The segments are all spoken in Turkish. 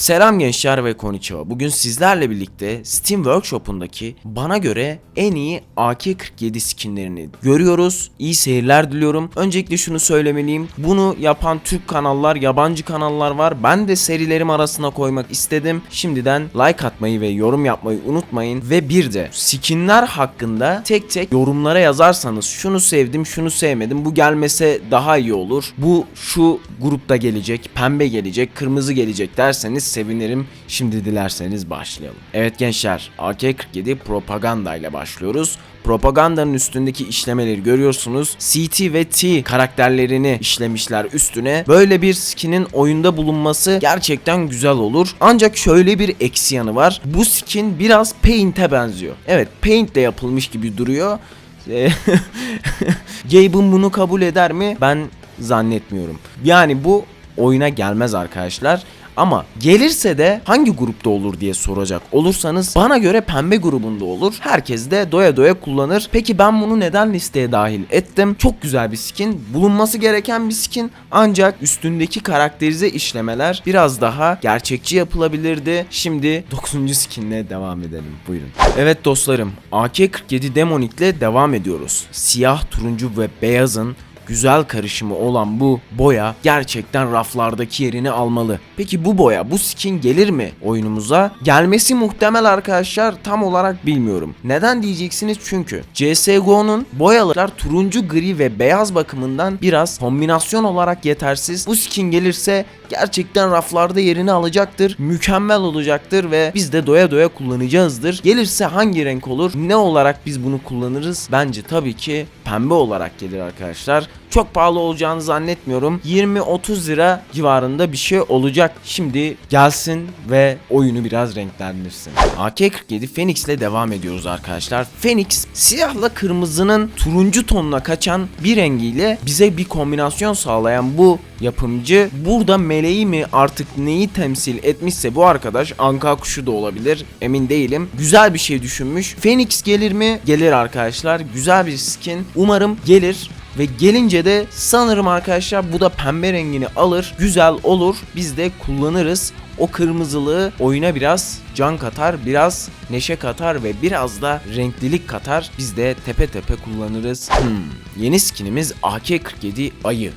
Selam gençler ve konnichiwa. Bugün sizlerle birlikte Steam Workshop'undaki bana göre en iyi AK-47 skinlerini görüyoruz. İyi seyirler diliyorum. Öncelikle şunu söylemeliyim. Bunu yapan Türk kanallar, yabancı kanallar var. Ben de serilerim arasına koymak istedim. Şimdiden like atmayı ve yorum yapmayı unutmayın. Ve bir de skinler hakkında tek tek yorumlara yazarsanız şunu sevdim, şunu sevmedim. Bu gelmese daha iyi olur. Bu şu grupta gelecek, pembe gelecek, kırmızı gelecek derseniz sevinirim. Şimdi dilerseniz başlayalım. Evet gençler, AK-47 propaganda ile başlıyoruz. Propagandanın üstündeki işlemeleri görüyorsunuz. CT ve T karakterlerini işlemişler üstüne. Böyle bir skinin oyunda bulunması gerçekten güzel olur. Ancak şöyle bir eksi yanı var. Bu skin biraz Paint'e benziyor. Evet, Paint'le yapılmış gibi duruyor. Eee, Gabe'ın bunu kabul eder mi? Ben zannetmiyorum. Yani bu oyuna gelmez arkadaşlar. Ama gelirse de hangi grupta olur diye soracak olursanız bana göre pembe grubunda olur. Herkes de doya doya kullanır. Peki ben bunu neden listeye dahil ettim? Çok güzel bir skin. Bulunması gereken bir skin. Ancak üstündeki karakterize işlemeler biraz daha gerçekçi yapılabilirdi. Şimdi 9. skinle devam edelim. Buyurun. Evet dostlarım. AK-47 Demonik'le devam ediyoruz. Siyah, turuncu ve beyazın güzel karışımı olan bu boya gerçekten raflardaki yerini almalı. Peki bu boya, bu skin gelir mi oyunumuza? Gelmesi muhtemel arkadaşlar tam olarak bilmiyorum. Neden diyeceksiniz? Çünkü CSGO'nun boyalar turuncu, gri ve beyaz bakımından biraz kombinasyon olarak yetersiz. Bu skin gelirse gerçekten raflarda yerini alacaktır. Mükemmel olacaktır ve biz de doya doya kullanacağızdır. Gelirse hangi renk olur? Ne olarak biz bunu kullanırız? Bence tabii ki pembe olarak gelir arkadaşlar. Çok pahalı olacağını zannetmiyorum. 20-30 lira civarında bir şey olacak. Şimdi gelsin ve oyunu biraz renklendirsin. AK-47 Phoenix ile devam ediyoruz arkadaşlar. Phoenix siyahla kırmızının turuncu tonuna kaçan bir rengiyle bize bir kombinasyon sağlayan bu yapımcı burada meleği mi artık neyi temsil etmişse bu arkadaş anka kuşu da olabilir emin değilim. Güzel bir şey düşünmüş. Phoenix gelir mi? Gelir arkadaşlar. Güzel bir skin. Umarım gelir. Ve gelince de sanırım arkadaşlar bu da pembe rengini alır. Güzel olur. Biz de kullanırız. O kırmızılığı oyuna biraz can katar, biraz neşe katar ve biraz da renklilik katar. Biz de tepe tepe kullanırız. Hmm, yeni skinimiz AK-47 ayı.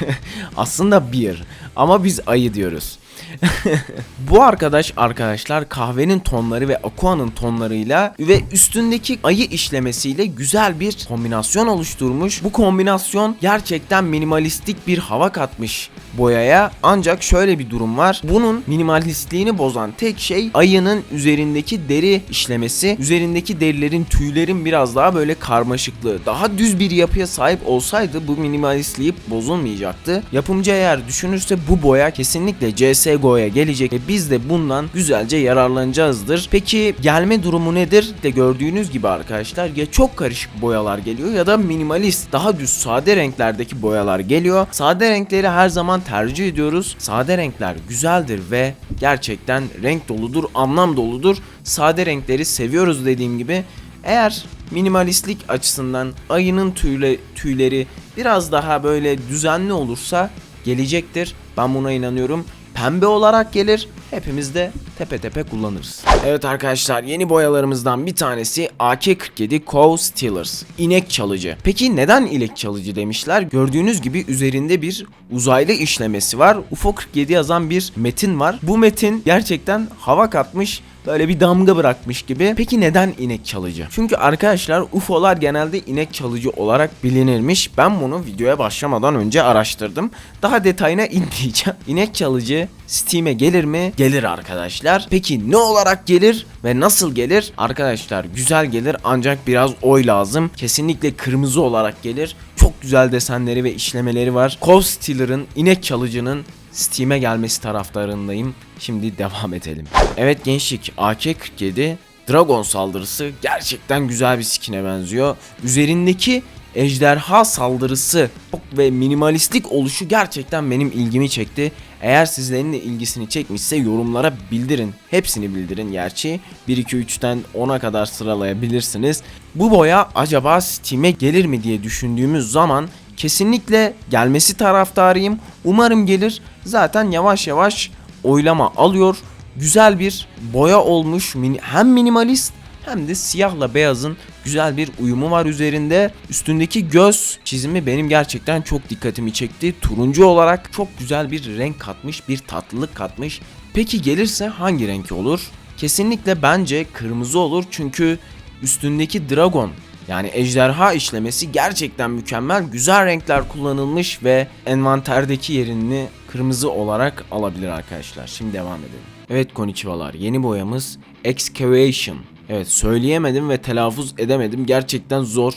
Aslında bir ama biz ayı diyoruz. Bu arkadaş arkadaşlar kahvenin tonları ve aqua'nın tonlarıyla ve üstündeki ayı işlemesiyle güzel bir kombinasyon oluşturmuş. Bu kombinasyon gerçekten minimalistik bir hava katmış boyaya. Ancak şöyle bir durum var. Bunun minimalistliğini bozan tek şey ayının üzerindeki deri işlemesi. Üzerindeki derilerin, tüylerin biraz daha böyle karmaşıklığı. Daha düz bir yapıya sahip olsaydı bu minimalistliği bozulmayacaktı. Yapımcı eğer düşünürse bu boya kesinlikle CSGO'ya gelecek ve biz de bundan güzelce yararlanacağızdır. Peki gelme durumu nedir? De gördüğünüz gibi arkadaşlar ya çok karışık boyalar geliyor ya da minimalist, daha düz sade renklerdeki boyalar geliyor. Sade renkleri her zaman tercih ediyoruz. Sade renkler güzeldir ve gerçekten renk doludur, anlam doludur. Sade renkleri seviyoruz dediğim gibi. Eğer minimalistlik açısından ayının tüyle, tüyleri biraz daha böyle düzenli olursa gelecektir. Ben buna inanıyorum. Pembe olarak gelir. Hepimiz de tepe tepe kullanırız. Evet arkadaşlar yeni boyalarımızdan bir tanesi AK-47 Cow Stealers. İnek çalıcı. Peki neden inek çalıcı demişler? Gördüğünüz gibi üzerinde bir uzaylı işlemesi var. UFO 47 yazan bir metin var. Bu metin gerçekten hava katmış böyle bir damga bırakmış gibi. Peki neden inek çalıcı? Çünkü arkadaşlar UFO'lar genelde inek çalıcı olarak bilinirmiş. Ben bunu videoya başlamadan önce araştırdım. Daha detayına inmeyeceğim. İnek çalıcı Steam'e gelir mi? Gelir arkadaşlar. Peki ne olarak gelir ve nasıl gelir? Arkadaşlar güzel gelir ancak biraz oy lazım. Kesinlikle kırmızı olarak gelir. Çok güzel desenleri ve işlemeleri var. Cow Stealer'ın, inek çalıcının Steam'e gelmesi taraftarındayım. Şimdi devam edelim. Evet gençlik AK-47 Dragon saldırısı gerçekten güzel bir skin'e benziyor. Üzerindeki ejderha saldırısı ve minimalistlik oluşu gerçekten benim ilgimi çekti. Eğer sizlerin de ilgisini çekmişse yorumlara bildirin. Hepsini bildirin gerçi. 1 2 3'ten 10'a kadar sıralayabilirsiniz. Bu boya acaba Steam'e gelir mi diye düşündüğümüz zaman kesinlikle gelmesi taraftarıyım. Umarım gelir. Zaten yavaş yavaş oylama alıyor. Güzel bir boya olmuş. Hem minimalist hem de siyahla beyazın güzel bir uyumu var üzerinde. Üstündeki göz çizimi benim gerçekten çok dikkatimi çekti. Turuncu olarak çok güzel bir renk katmış, bir tatlılık katmış. Peki gelirse hangi renk olur? Kesinlikle bence kırmızı olur çünkü üstündeki dragon yani ejderha işlemesi gerçekten mükemmel. Güzel renkler kullanılmış ve envanterdeki yerini kırmızı olarak alabilir arkadaşlar. Şimdi devam edelim. Evet konnichiwalar yeni boyamız Excavation. Evet söyleyemedim ve telaffuz edemedim. Gerçekten zor.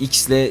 X ile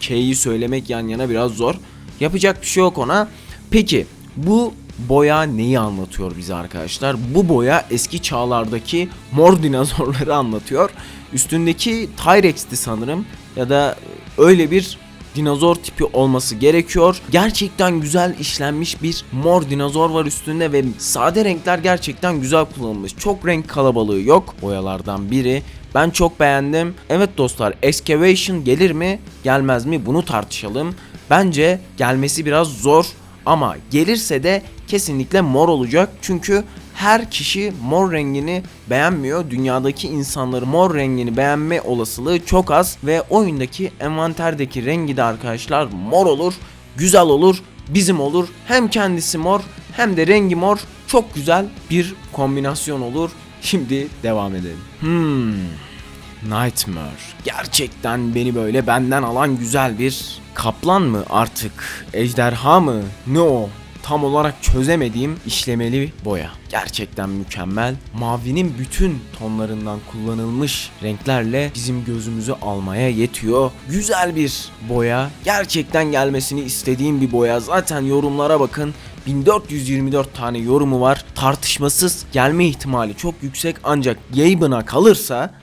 K'yi söylemek yan yana biraz zor. Yapacak bir şey yok ona. Peki bu boya neyi anlatıyor bize arkadaşlar? Bu boya eski çağlardaki mor dinozorları anlatıyor. Üstündeki T-Rex'ti sanırım ya da öyle bir dinozor tipi olması gerekiyor. Gerçekten güzel işlenmiş bir mor dinozor var üstünde ve sade renkler gerçekten güzel kullanılmış. Çok renk kalabalığı yok boyalardan biri. Ben çok beğendim. Evet dostlar Excavation gelir mi gelmez mi bunu tartışalım. Bence gelmesi biraz zor ama gelirse de kesinlikle mor olacak. Çünkü her kişi mor rengini beğenmiyor. Dünyadaki insanların mor rengini beğenme olasılığı çok az ve oyundaki envanterdeki rengi de arkadaşlar mor olur, güzel olur, bizim olur. Hem kendisi mor hem de rengi mor. Çok güzel bir kombinasyon olur. Şimdi devam edelim. Hmm. Nightmare. Gerçekten beni böyle benden alan güzel bir kaplan mı artık? Ejderha mı? Ne o? Tam olarak çözemediğim işlemeli boya. Gerçekten mükemmel. Mavinin bütün tonlarından kullanılmış renklerle bizim gözümüzü almaya yetiyor. Güzel bir boya. Gerçekten gelmesini istediğim bir boya. Zaten yorumlara bakın. 1424 tane yorumu var. Tartışmasız gelme ihtimali çok yüksek ancak Gaben'a kalırsa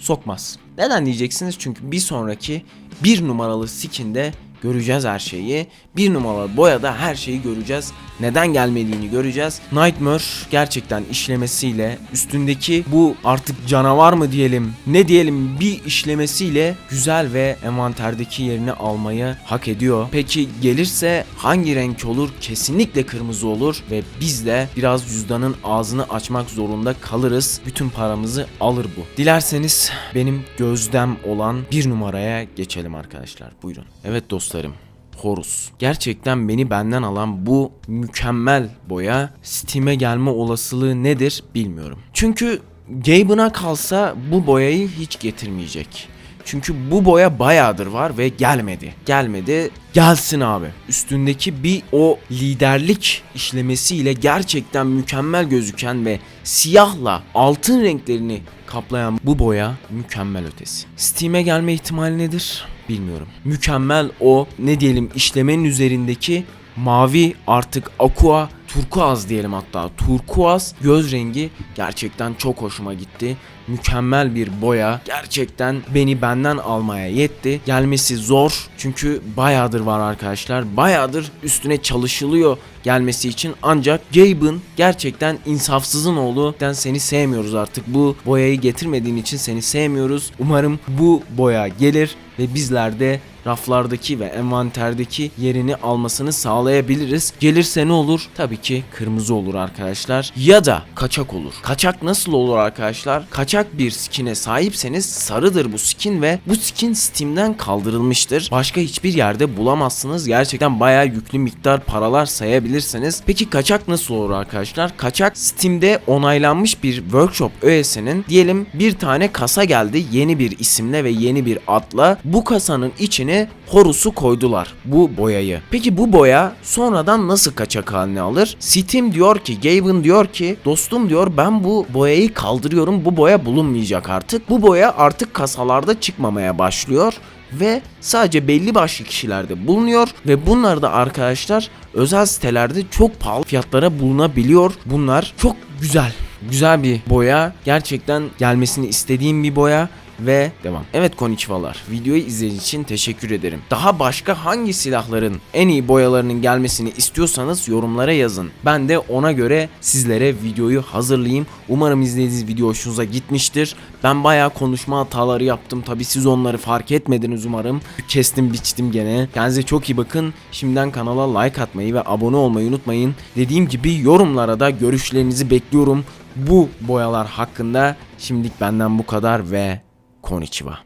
sokmaz. Neden diyeceksiniz? Çünkü bir sonraki bir numaralı skinde göreceğiz her şeyi. Bir numaralı boyada her şeyi göreceğiz. Neden gelmediğini göreceğiz. Nightmare gerçekten işlemesiyle üstündeki bu artık canavar mı diyelim ne diyelim bir işlemesiyle güzel ve envanterdeki yerini almayı hak ediyor. Peki gelirse hangi renk olur? Kesinlikle kırmızı olur ve biz de biraz cüzdanın ağzını açmak zorunda kalırız. Bütün paramızı alır bu. Dilerseniz benim gözdem olan bir numaraya geçelim arkadaşlar. Buyurun. Evet dostlarım. Horus. Gerçekten beni benden alan bu mükemmel boya Steam'e gelme olasılığı nedir bilmiyorum. Çünkü Gaben'a kalsa bu boyayı hiç getirmeyecek. Çünkü bu boya bayağıdır var ve gelmedi. Gelmedi. Gelsin abi. Üstündeki bir o liderlik işlemesiyle gerçekten mükemmel gözüken ve siyahla altın renklerini kaplayan bu boya mükemmel ötesi. Steam'e gelme ihtimali nedir? Bilmiyorum. Mükemmel o ne diyelim işlemenin üzerindeki mavi artık aqua turkuaz diyelim hatta turkuaz göz rengi gerçekten çok hoşuma gitti. Mükemmel bir boya. Gerçekten beni benden almaya yetti. Gelmesi zor çünkü bayağıdır var arkadaşlar. Bayağıdır üstüne çalışılıyor gelmesi için ancak Gaben gerçekten insafsızın oğlu. Ben seni sevmiyoruz artık. Bu boyayı getirmediğin için seni sevmiyoruz. Umarım bu boya gelir ve bizler de raflardaki ve envanterdeki yerini almasını sağlayabiliriz. Gelirse ne olur? Tabii ki kırmızı olur arkadaşlar. Ya da kaçak olur. Kaçak nasıl olur arkadaşlar? Kaçak bir skine sahipseniz sarıdır bu skin ve bu skin Steam'den kaldırılmıştır. Başka hiçbir yerde bulamazsınız. Gerçekten bayağı yüklü miktar paralar sayabilirsiniz. Peki kaçak nasıl olur arkadaşlar? Kaçak Steam'de onaylanmış bir workshop öğesinin diyelim bir tane kasa geldi yeni bir isimle ve yeni bir adla. Bu kasanın içine Horus'u koydular. Bu boyayı. Peki bu boya sonradan nasıl kaçak haline alır? Steam diyor ki, Gaben diyor ki, dostum diyor ben bu boyayı kaldırıyorum. Bu boya bulunmayacak artık. Bu boya artık kasalarda çıkmamaya başlıyor ve sadece belli başlı kişilerde bulunuyor ve bunlar da arkadaşlar özel sitelerde çok pahalı fiyatlara bulunabiliyor. Bunlar çok güzel. Güzel bir boya. Gerçekten gelmesini istediğim bir boya ve devam. Evet konnichiwalar. Videoyu izlediğiniz için teşekkür ederim. Daha başka hangi silahların en iyi boyalarının gelmesini istiyorsanız yorumlara yazın. Ben de ona göre sizlere videoyu hazırlayayım. Umarım izlediğiniz video hoşunuza gitmiştir. Ben bayağı konuşma hataları yaptım. Tabi siz onları fark etmediniz umarım. Kestim biçtim gene. Kendinize çok iyi bakın. Şimdiden kanala like atmayı ve abone olmayı unutmayın. Dediğim gibi yorumlara da görüşlerinizi bekliyorum. Bu boyalar hakkında şimdilik benden bu kadar ve konnichiwa.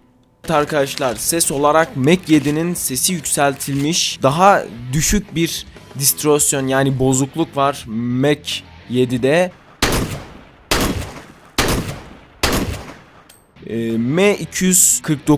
Arkadaşlar ses olarak Mac 7'nin sesi yükseltilmiş. Daha düşük bir distorsiyon yani bozukluk var Mac 7'de. Ee, M249